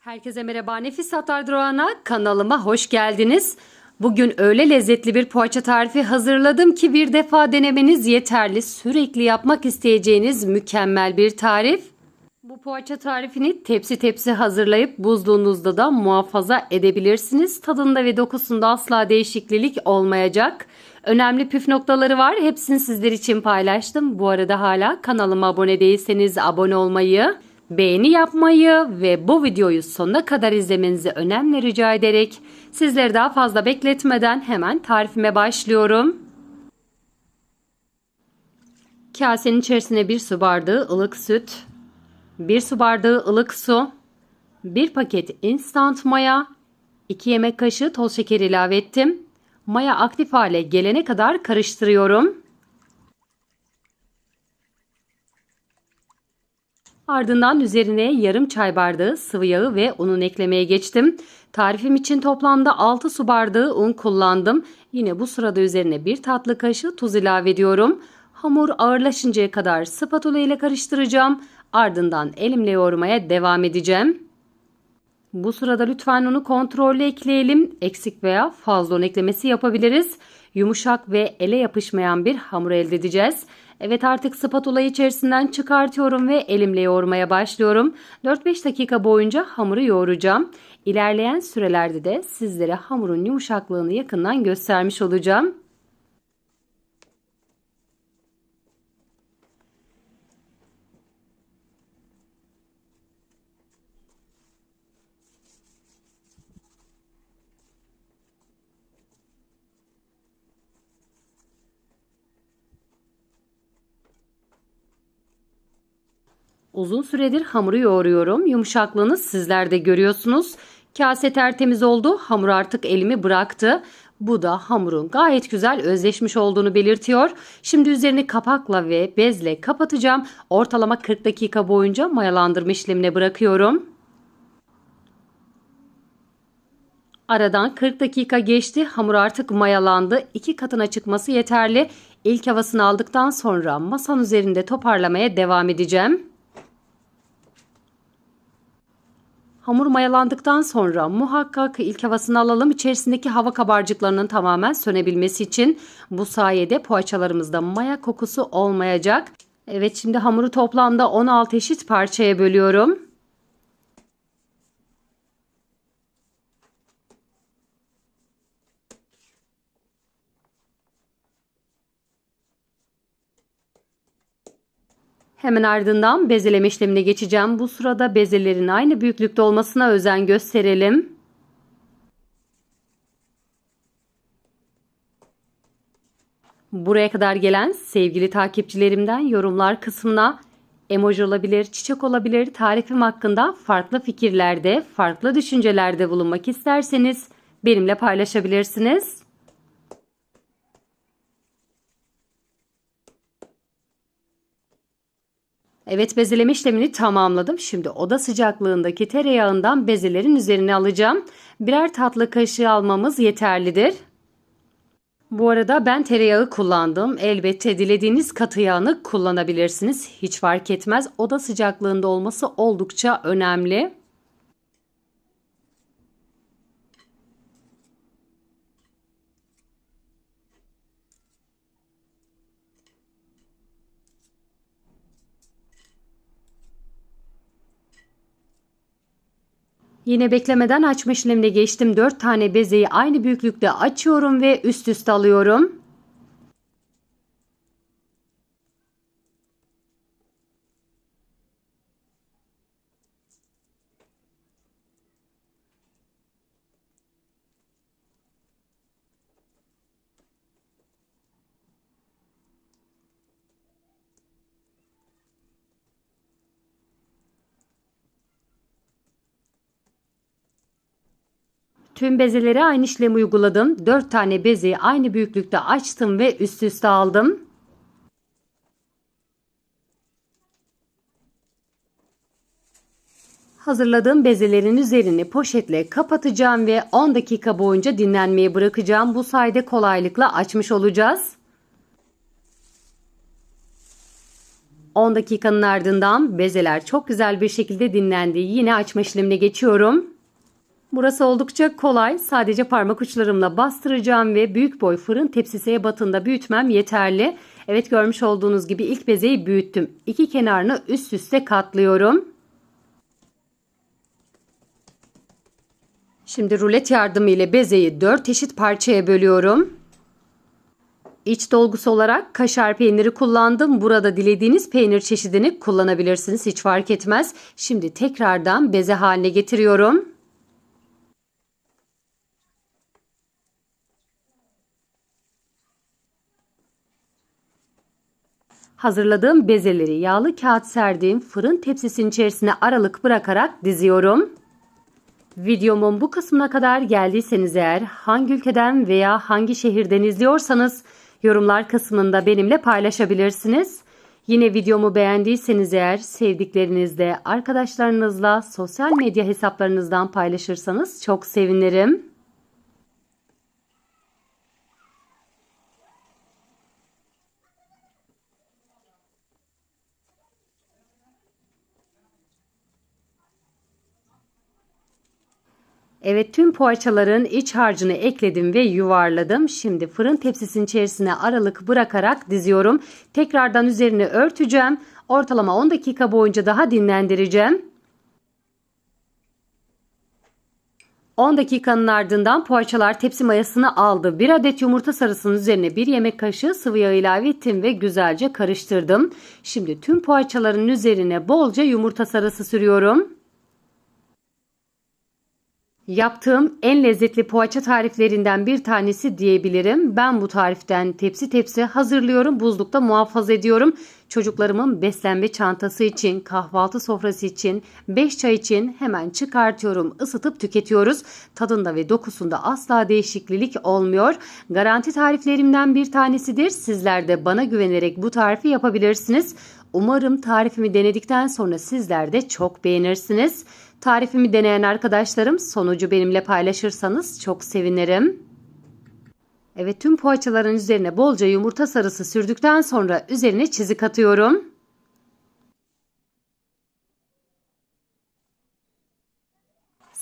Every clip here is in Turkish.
Herkese merhaba. Nefis Hatlar Durağı'na kanalıma hoş geldiniz. Bugün öyle lezzetli bir poğaça tarifi hazırladım ki bir defa denemeniz yeterli. Sürekli yapmak isteyeceğiniz mükemmel bir tarif. Bu poğaça tarifini tepsi tepsi hazırlayıp buzluğunuzda da muhafaza edebilirsiniz. Tadında ve dokusunda asla değişiklik olmayacak. Önemli püf noktaları var. Hepsini sizler için paylaştım. Bu arada hala kanalıma abone değilseniz abone olmayı, beğeni yapmayı ve bu videoyu sonuna kadar izlemenizi önemli rica ederek sizleri daha fazla bekletmeden hemen tarifime başlıyorum. Kasenin içerisine bir su bardağı ılık süt, 1 su bardağı ılık su, 1 paket instant maya, 2 yemek kaşığı toz şeker ilave ettim. Maya aktif hale gelene kadar karıştırıyorum. Ardından üzerine yarım çay bardağı sıvı yağı ve unun eklemeye geçtim. Tarifim için toplamda 6 su bardağı un kullandım. Yine bu sırada üzerine bir tatlı kaşığı tuz ilave ediyorum. Hamur ağırlaşıncaya kadar spatula ile karıştıracağım. Ardından elimle yoğurmaya devam edeceğim. Bu sırada lütfen unu kontrollü ekleyelim. Eksik veya fazla un eklemesi yapabiliriz. Yumuşak ve ele yapışmayan bir hamur elde edeceğiz. Evet artık spatulayı içerisinden çıkartıyorum ve elimle yoğurmaya başlıyorum. 4-5 dakika boyunca hamuru yoğuracağım. İlerleyen sürelerde de sizlere hamurun yumuşaklığını yakından göstermiş olacağım. Uzun süredir hamuru yoğuruyorum. Yumuşaklığını sizler de görüyorsunuz. Kase tertemiz oldu. Hamur artık elimi bıraktı. Bu da hamurun gayet güzel özleşmiş olduğunu belirtiyor. Şimdi üzerini kapakla ve bezle kapatacağım. Ortalama 40 dakika boyunca mayalandırma işlemine bırakıyorum. Aradan 40 dakika geçti. Hamur artık mayalandı. İki katına çıkması yeterli. İlk havasını aldıktan sonra masanın üzerinde toparlamaya devam edeceğim. Hamur mayalandıktan sonra muhakkak ilk havasını alalım. İçerisindeki hava kabarcıklarının tamamen sönebilmesi için bu sayede poğaçalarımızda maya kokusu olmayacak. Evet şimdi hamuru toplamda 16 eşit parçaya bölüyorum. Hemen ardından bezeleme işlemine geçeceğim. Bu sırada bezelerin aynı büyüklükte olmasına özen gösterelim. Buraya kadar gelen sevgili takipçilerimden yorumlar kısmına emoji olabilir, çiçek olabilir, tarifim hakkında farklı fikirlerde, farklı düşüncelerde bulunmak isterseniz benimle paylaşabilirsiniz. Evet bezeleme işlemini tamamladım. Şimdi oda sıcaklığındaki tereyağından bezelerin üzerine alacağım. Birer tatlı kaşığı almamız yeterlidir. Bu arada ben tereyağı kullandım. Elbette dilediğiniz katı yağını kullanabilirsiniz. Hiç fark etmez. Oda sıcaklığında olması oldukça önemli. Yine beklemeden açma işlemine geçtim. 4 tane bezeyi aynı büyüklükte açıyorum ve üst üste alıyorum. Tüm bezelere aynı işlemi uyguladım. 4 tane bezeyi aynı büyüklükte açtım ve üst üste aldım. Hazırladığım bezelerin üzerini poşetle kapatacağım ve 10 dakika boyunca dinlenmeye bırakacağım. Bu sayede kolaylıkla açmış olacağız. 10 dakikanın ardından bezeler çok güzel bir şekilde dinlendi. Yine açma işlemine geçiyorum. Burası oldukça kolay. Sadece parmak uçlarımla bastıracağım ve büyük boy fırın tepsisi ebatında büyütmem yeterli. Evet görmüş olduğunuz gibi ilk bezeyi büyüttüm. İki kenarını üst üste katlıyorum. Şimdi rulet yardımı ile bezeyi 4 eşit parçaya bölüyorum. İç dolgusu olarak kaşar peyniri kullandım. Burada dilediğiniz peynir çeşidini kullanabilirsiniz. Hiç fark etmez. Şimdi tekrardan beze haline getiriyorum. Hazırladığım bezeleri yağlı kağıt serdiğim fırın tepsisinin içerisine aralık bırakarak diziyorum. Videomun bu kısmına kadar geldiyseniz eğer hangi ülkeden veya hangi şehirden izliyorsanız yorumlar kısmında benimle paylaşabilirsiniz. Yine videomu beğendiyseniz eğer sevdiklerinizle, arkadaşlarınızla sosyal medya hesaplarınızdan paylaşırsanız çok sevinirim. Evet tüm poğaçaların iç harcını ekledim ve yuvarladım. Şimdi fırın tepsisinin içerisine aralık bırakarak diziyorum. Tekrardan üzerine örteceğim. Ortalama 10 dakika boyunca daha dinlendireceğim. 10 dakikanın ardından poğaçalar tepsi mayasını aldı. 1 adet yumurta sarısının üzerine 1 yemek kaşığı sıvı yağ ilave ettim ve güzelce karıştırdım. Şimdi tüm poğaçaların üzerine bolca yumurta sarısı sürüyorum. Yaptığım en lezzetli poğaça tariflerinden bir tanesi diyebilirim. Ben bu tariften tepsi tepsi hazırlıyorum. Buzlukta muhafaza ediyorum. Çocuklarımın beslenme çantası için, kahvaltı sofrası için, 5 çay için hemen çıkartıyorum, ısıtıp tüketiyoruz. Tadında ve dokusunda asla değişiklik olmuyor. Garanti tariflerimden bir tanesidir. Sizler de bana güvenerek bu tarifi yapabilirsiniz. Umarım tarifimi denedikten sonra sizler de çok beğenirsiniz. Tarifimi deneyen arkadaşlarım sonucu benimle paylaşırsanız çok sevinirim. Evet tüm poğaçaların üzerine bolca yumurta sarısı sürdükten sonra üzerine çizik atıyorum.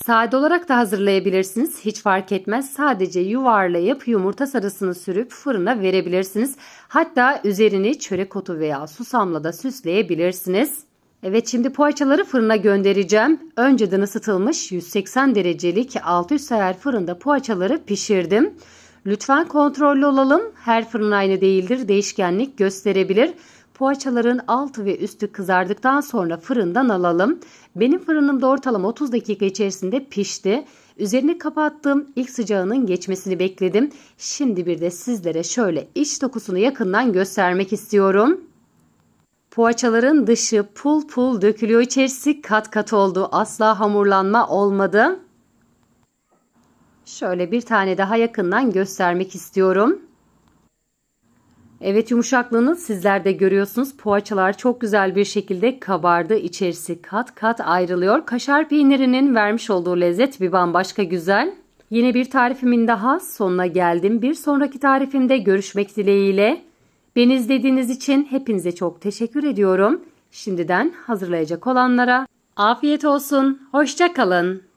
Sade olarak da hazırlayabilirsiniz. Hiç fark etmez. Sadece yuvarlayıp yumurta sarısını sürüp fırına verebilirsiniz. Hatta üzerini çörek otu veya susamla da süsleyebilirsiniz. Evet şimdi poğaçaları fırına göndereceğim. Önceden ısıtılmış 180 derecelik alt üst ayar fırında poğaçaları pişirdim. Lütfen kontrollü olalım. Her fırın aynı değildir. Değişkenlik gösterebilir. Poğaçaların altı ve üstü kızardıktan sonra fırından alalım. Benim fırınımda ortalama 30 dakika içerisinde pişti. Üzerini kapattım. İlk sıcağının geçmesini bekledim. Şimdi bir de sizlere şöyle iç dokusunu yakından göstermek istiyorum. Poğaçaların dışı pul pul dökülüyor içerisi kat kat oldu. Asla hamurlanma olmadı. Şöyle bir tane daha yakından göstermek istiyorum. Evet yumuşaklığını sizler de görüyorsunuz. Poğaçalar çok güzel bir şekilde kabardı. İçerisi kat kat ayrılıyor. Kaşar peynirinin vermiş olduğu lezzet bir bambaşka güzel. Yine bir tarifimin daha sonuna geldim. Bir sonraki tarifimde görüşmek dileğiyle. Beni izlediğiniz için hepinize çok teşekkür ediyorum. Şimdiden hazırlayacak olanlara afiyet olsun. Hoşça kalın.